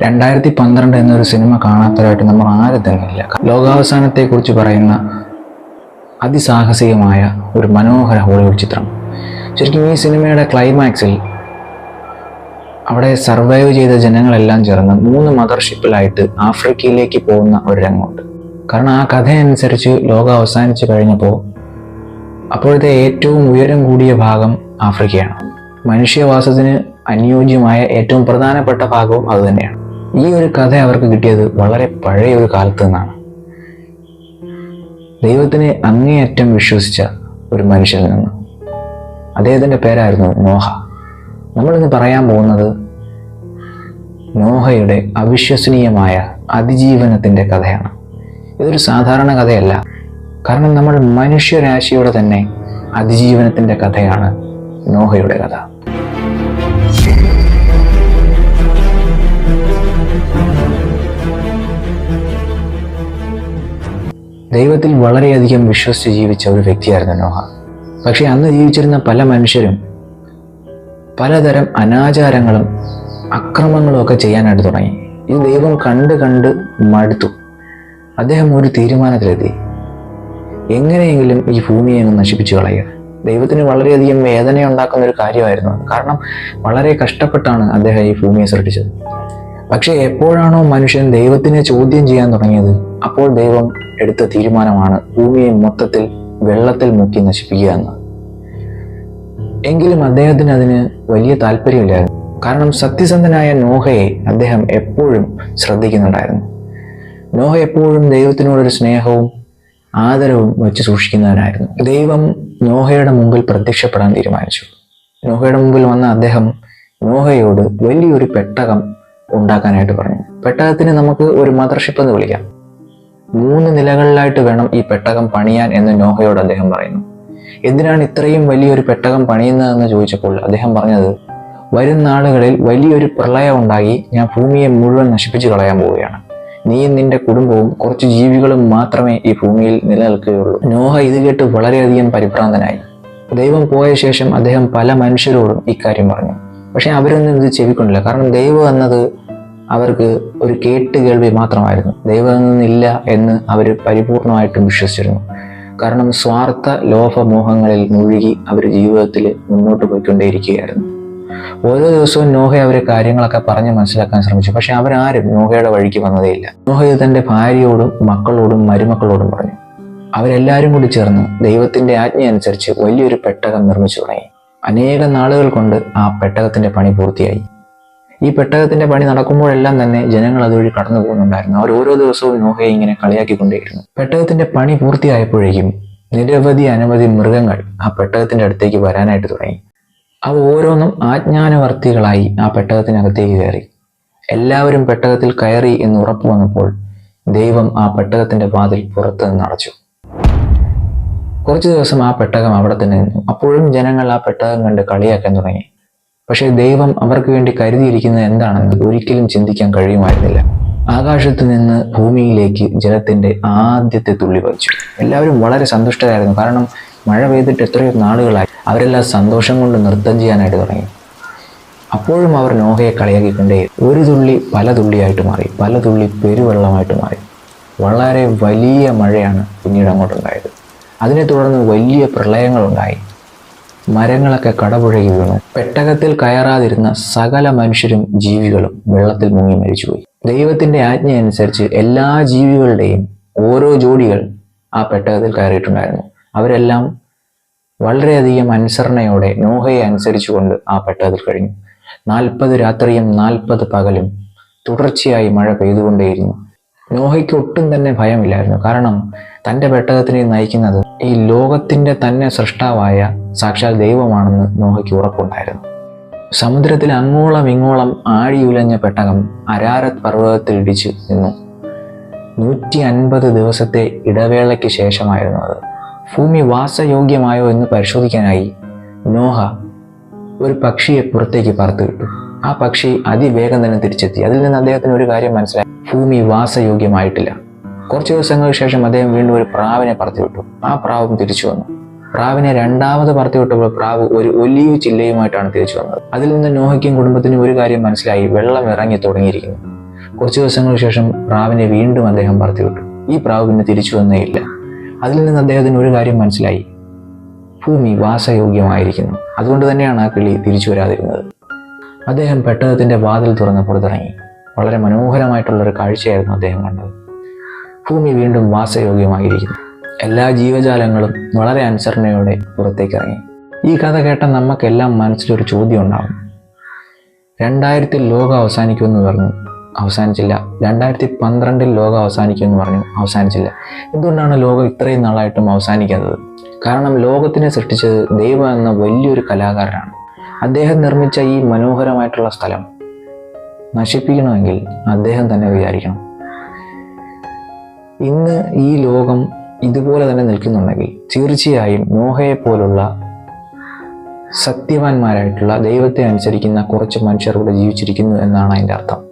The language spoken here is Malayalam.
രണ്ടായിരത്തി പന്ത്രണ്ട് എന്നൊരു സിനിമ കാണാത്തതായിട്ട് നമ്മൾ ആരും തന്നെ ഇല്ല ലോകാവസാനത്തെക്കുറിച്ച് പറയുന്ന അതിസാഹസികമായ ഒരു മനോഹര ഹോളിവുഡ് ചിത്രം. ശരിക്കും ഈ സിനിമയുടെ ക്ലൈമാക്സിൽ അവിടെ സർവൈവ് ചെയ്ത ജനങ്ങളെല്ലാം ചേർന്ന് മൂന്ന് മദർഷിപ്പിലായിട്ട് ആഫ്രിക്കയിലേക്ക് പോകുന്ന ഒരു രംഗമുണ്ട്. കാരണം ആ കഥയനുസരിച്ച് ലോകം അവസാനിച്ചു കഴിഞ്ഞപ്പോൾ അപ്പോഴത്തെ ഏറ്റവും ഉയരം കൂടിയ ഭാഗം ആഫ്രിക്കയാണ്. മനുഷ്യവാസത്തിന് അനുയോജ്യമായ ഏറ്റവും പ്രധാനപ്പെട്ട ഭാഗവും അതുതന്നെയാണ് ഈ ഒരു കഥ അവർക്ക് കിട്ടിയത് വളരെ പഴയ ഒരു കാലത്ത് നിന്നാണ്. ദൈവത്തിനെ അങ്ങേയറ്റം വിശ്വസിച്ച ഒരു മനുഷ്യനിൽ നിന്ന്. അദ്ദേഹത്തിന്റെ പേരായിരുന്നു നോഹ. നമ്മളിന്ന് പറയാൻ പോകുന്നത് നോഹയുടെ അവിശ്വസനീയമായ അതിജീവനത്തിന്റെ കഥയാണ്. ഇതൊരു സാധാരണ കഥയല്ല. കാരണം നമ്മൾ മനുഷ്യരാശിയുടെ തന്നെ അതിജീവനത്തിന്റെ കഥയാണ് നോഹയുടെ കഥ. ദൈവത്തിൽ വളരെയധികം വിശ്വസിച്ച് ജീവിച്ച ഒരു വ്യക്തിയായിരുന്നു നോഹ. പക്ഷേ അന്ന് ജീവിച്ചിരുന്ന പല മനുഷ്യരും പലതരം അനാചാരങ്ങളും അക്രമങ്ങളും ഒക്കെ ചെയ്യാനായിട്ട് തുടങ്ങി. ഇത് ദൈവം കണ്ട് കണ്ട് മടുത്തു. അദ്ദേഹം ഒരു തീരുമാനത്തിലെത്തി. എങ്ങനെയെങ്കിലും ഈ ഭൂമിയെ അങ്ങ് നശിപ്പിച്ചു കളയുക. ദൈവത്തിന് വളരെയധികം വേദന ഉണ്ടാക്കുന്ന ഒരു കാര്യമായിരുന്നു കാരണം വളരെ കഷ്ടപ്പെട്ടാണ് അദ്ദേഹം ഈ ഭൂമിയെ സൃഷ്ടിച്ചത്. പക്ഷേ എപ്പോഴാണോ മനുഷ്യൻ ദൈവത്തിനെ ചോദ്യം ചെയ്യാൻ തുടങ്ങിയത്? അപ്പോൾ ദൈവം എടുത്ത തീരുമാനമാണ് ഭൂമിയെ മൊത്തത്തിൽ വെള്ളത്തിൽ മുക്കി നശിപ്പിക്കുക എന്ന്. എങ്കിലും അദ്ദേഹത്തിന് അതിന് വലിയ താല്പര്യമില്ലായിരുന്നു. കാരണം സത്യസന്ധനായ നോഹയെ അദ്ദേഹം എപ്പോഴും ശ്രദ്ധിക്കുന്നുണ്ടായിരുന്നു. നോഹ എപ്പോഴും ദൈവത്തിനോടൊരു സ്നേഹവും ആദരവും വെച്ച് സൂക്ഷിക്കുന്നവനായിരുന്നു. ദൈവം നോഹയുടെ മുമ്പിൽ പ്രത്യക്ഷപ്പെടാൻ തീരുമാനിച്ചു. നോഹയുടെ മുമ്പിൽ വന്ന അദ്ദേഹം നോഹയോട് വലിയൊരു പെട്ടകം ഉണ്ടാക്കാനായിട്ട് പറഞ്ഞു. പെട്ടകത്തിന് നമുക്ക് ഒരു മദർഷിപ്പ് എന്ന് വിളിക്കാം. മൂന്ന് നിലകളിലായിട്ട് വേണം ഈ പെട്ടകം പണിയാൻ എന്ന് നോഹയോട് അദ്ദേഹം പറയുന്നു. എന്തിനാണ് ഇത്രയും വലിയൊരു പെട്ടകം പണിയുന്നതെന്ന് ചോദിച്ചപ്പോൾ അദ്ദേഹം പറഞ്ഞത് വരും നാളുകളിൽ വലിയൊരു പ്രളയം ഉണ്ടായി ഞാൻ ഭൂമിയെ മുഴുവൻ നശിപ്പിച്ചു കളയാൻ പോവുകയാണ്. നീയും നിന്റെ കുടുംബവും കുറച്ച് ജീവികളും മാത്രമേ ഈ ഭൂമിയിൽ നിലനിൽക്കുകയുള്ളൂ. നോഹ ഇത് കേട്ട് വളരെയധികം പരിഭ്രാന്തനായി. ദൈവം പോയ ശേഷം അദ്ദേഹം പല മനുഷ്യരോടും ഇക്കാര്യം പറഞ്ഞു. പക്ഷെ അവരൊന്നും ഇത് ചെവിക്കൊണ്ടില്ല. കാരണം ദൈവം എന്നത് അവർക്ക് ഒരു കേട്ട് കേൾവി മാത്രമായിരുന്നു. ദൈവം നിന്നില്ല എന്ന് അവർ പരിപൂർണമായിട്ടും വിശ്വസിച്ചിരുന്നു. കാരണം സ്വാർത്ഥ ലോഭമോഹങ്ങളിൽ മുഴുകി അവർ ജീവിതത്തിൽ മുന്നോട്ട് പോയിക്കൊണ്ടേയിരിക്കുകയായിരുന്നു. ഓരോ ദിവസവും നോഹ അവരെ കാര്യങ്ങളൊക്കെ പറഞ്ഞ് മനസ്സിലാക്കാൻ ശ്രമിച്ചു. പക്ഷെ അവരാരും നോഹയുടെ വഴിക്ക് വന്നതേയില്ല നോഹ തന്റെ ഭാര്യയോടും മക്കളോടും മരുമക്കളോടും പറഞ്ഞു. അവരെല്ലാവരും കൂടി ചേർന്ന് ദൈവത്തിന്റെ ആജ്ഞ അനുസരിച്ച് വലിയൊരു പെട്ടകം നിർമ്മിച്ചു തുടങ്ങി അനേക നാളുകൾ കൊണ്ട് ആ പെട്ടകത്തിന്റെ പണി പൂർത്തിയായി. ഈ പെട്ടകത്തിന്റെ പണി നടക്കുമ്പോഴെല്ലാം തന്നെ ജനങ്ങൾ അതുവഴി കടന്നു പോകുന്നുണ്ടായിരുന്നു. അവർ ഓരോ ദിവസവും നോഹയെ ഇങ്ങനെ കളിയാക്കിക്കൊണ്ടേയിരുന്നു. പെട്ടകത്തിന്റെ പണി പൂർത്തിയായപ്പോഴേക്കും നിരവധി അനവധി മൃഗങ്ങൾ ആ പെട്ടകത്തിന്റെ അടുത്തേക്ക് വരാനായിട്ട് തുടങ്ങി. അവ ഓരോന്നും ആജ്ഞാനവർത്തികളായി ആ പെട്ടകത്തിനകത്തേക്ക് കയറി. എല്ലാവരും പെട്ടകത്തിൽ കയറി എന്ന് ഉറപ്പു വന്നപ്പോൾ ദൈവം ആ പെട്ടകത്തിന്റെ വാതിൽ പുറത്ത് നിന്ന് അടച്ചു. കുറച്ചു ദിവസം ആ പെട്ടകം അവിടെ തന്നെ നിന്നു. അപ്പോഴും ജനങ്ങൾ ആ പെട്ടകം കണ്ട് കളിയാക്കാൻ തുടങ്ങി. പക്ഷേ ദൈവം അവർക്ക് വേണ്ടി കരുതിയിരിക്കുന്നത് എന്താണെന്ന് ഒരിക്കലും ചിന്തിക്കാൻ കഴിയുമായിരുന്നില്ല. ആകാശത്ത് നിന്ന് ഭൂമിയിലേക്ക് ജലത്തിന്റെ ആദ്യത്തെ തുള്ളി പതിച്ചു. എല്ലാവരും വളരെ സന്തുഷ്ടരായിരുന്നു. കാരണം മഴ പെയ്തിട്ട് എത്രയോ നാളുകളായി അവരെല്ലാം സന്തോഷം കൊണ്ട് നൃത്തം ചെയ്യാനായിട്ട് തുടങ്ങി. അപ്പോഴും അവർ നോഹയെ കളിയാക്കിക്കൊണ്ടേ ഒരു തുള്ളി പല തുള്ളിയായിട്ട് മാറി പല തുള്ളി പെരുവെള്ളമായിട്ട് മാറി. വളരെ വലിയ മഴയാണ് പിന്നീട് അങ്ങോട്ടുണ്ടായത്. അതിനെ തുടർന്ന് വലിയ പ്രളയങ്ങളുണ്ടായി. മരങ്ങളൊക്കെ കടപുഴകി വീണു. പെട്ടകത്തിൽ കയറാതിരുന്ന സകല മനുഷ്യരും ജീവികളും വെള്ളത്തിൽ മുങ്ങി മരിച്ചുപോയി. ദൈവത്തിന്റെ ആജ്ഞ അനുസരിച്ച് എല്ലാ ജീവികളുടെയും ഓരോ ജോഡികൾ ആ പെട്ടകത്തിൽ കയറിയിട്ടുണ്ടായിരുന്നു. അവരെല്ലാം വളരെയധികം അനുസരണയോടെ നോഹയെ അനുസരിച്ചുകൊണ്ട് ആ പെട്ടകത്തിൽ കഴിഞ്ഞു. നാൽപ്പത് രാത്രിയും നാൽപ്പത് പകലും തുടർച്ചയായി മഴ പെയ്തുകൊണ്ടേയിരുന്നു. നോഹയ്ക്ക് ഒട്ടും തന്നെ ഭയമില്ലായിരുന്നു. കാരണം തന്റെ പെട്ടകത്തിനെ നയിക്കുന്നത് ഈ ലോകത്തിന്റെ തന്നെ സൃഷ്ടാവായ സാക്ഷാൽ ദൈവമാണെന്ന് നോഹയ്ക്ക് ഉറപ്പുണ്ടായിരുന്നു. സമുദ്രത്തിൽ അങ്ങോളം ഇങ്ങോളം ആഴിയുലഞ്ഞ പെട്ടകം അരാരത് പർവതത്തിൽ ഇടിച്ച് നിന്നു. നൂറ്റി അൻപത് ദിവസത്തെ ഇടവേളയ്ക്ക് ശേഷമായിരുന്നു അത്. ഭൂമി വാസയോഗ്യമായോ എന്ന് പരിശോധിക്കാനായി നോഹ ഒരു പക്ഷിയെ പുറത്തേക്ക് പറത്തു വിട്ടു ആ പക്ഷി അതിവേഗം തന്നെ തിരിച്ചെത്തി. അതിൽ നിന്ന് അദ്ദേഹത്തിന് ഒരു കാര്യം മനസ്സിലായി. ഭൂമി വാസയോഗ്യമായിട്ടില്ല. കുറച്ച് ദിവസങ്ങൾക്ക് ശേഷം അദ്ദേഹം വീണ്ടും ഒരു പ്രാവിനെ പറത്തിവിട്ടു ആ പ്രാവും തിരിച്ചു വന്നു. പ്രാവിനെ രണ്ടാമത് പറത്തിവിട്ടപ്പോൾ പ്രാവ് ഒരു ഒലീവ് ചില്ലയുമായിട്ടാണ് തിരിച്ചു വന്നത്. അതിൽ നിന്ന് നോഹയ്ക്കും കുടുംബത്തിനും ഒരു കാര്യം മനസ്സിലായി. വെള്ളം ഇറങ്ങി തുടങ്ങിയിരിക്കുന്നു. കുറച്ച് ദിവസങ്ങൾക്ക് ശേഷം പ്രാവിനെ വീണ്ടും അദ്ദേഹം പറത്തിവിട്ടു ഈ പ്രാവ് പിന്നെ തിരിച്ചു വന്നേയില്ല അതിൽ നിന്ന് അദ്ദേഹത്തിന് ഒരു കാര്യം മനസ്സിലായി. ഭൂമി വാസയോഗ്യമായിരിക്കുന്നു. അതുകൊണ്ട് തന്നെയാണ് ആ കിളി തിരിച്ചു വരാതിരുന്നത്. അദ്ദേഹം പെട്ടകത്തിന്റെ വാതിൽ തുറന്ന് പുറത്തിറങ്ങി വളരെ മനോഹരമായിട്ടുള്ളൊരു കാഴ്ചയായിരുന്നു അദ്ദേഹം കണ്ടത്. ഭൂമി വീണ്ടും വാസയോഗ്യമായിരിക്കുന്നു. എല്ലാ ജീവജാലങ്ങളും വളരെ അനുസരണയോടെ പുറത്തേക്ക് ഇറങ്ങി ഈ കഥ കേട്ട നമുക്കെല്ലാം മനസ്സിലൊരു ചോദ്യം ഉണ്ടാകും രണ്ടായിരത്തിൽ ലോകം അവസാനിക്കുമെന്ന് പറഞ്ഞു അവസാനിച്ചില്ല. രണ്ടായിരത്തി പന്ത്രണ്ടിൽ ലോകം അവസാനിക്കുമെന്ന് പറഞ്ഞു അവസാനിച്ചില്ല. എന്തുകൊണ്ടാണ് ലോകം ഇത്രയും നാളായിട്ടും അവസാനിക്കാത്തത്? കാരണം ലോകത്തിനെ സൃഷ്ടിച്ചത് ദൈവം എന്ന വലിയൊരു കലാകാരനാണ്. അദ്ദേഹം നിർമ്മിച്ച ഈ മനോഹരമായിട്ടുള്ള സ്ഥലം നശിപ്പിക്കണമെങ്കിൽ അദ്ദേഹം തന്നെ വിചാരിക്കണം. ഇന്ന് ഈ ലോകം ഇതുപോലെ തന്നെ നിൽക്കുന്നുണ്ടെങ്കിൽ തീർച്ചയായും നോഹയെ പോലുള്ള സത്യവാന്മാരായിട്ടുള്ള ദൈവത്തെ അനുസരിക്കുന്ന കുറച്ച് മനുഷ്യർ ഇവിടെ ജീവിച്ചിരിക്കുന്നു എന്നാണ് അതിന്റെ അർത്ഥം.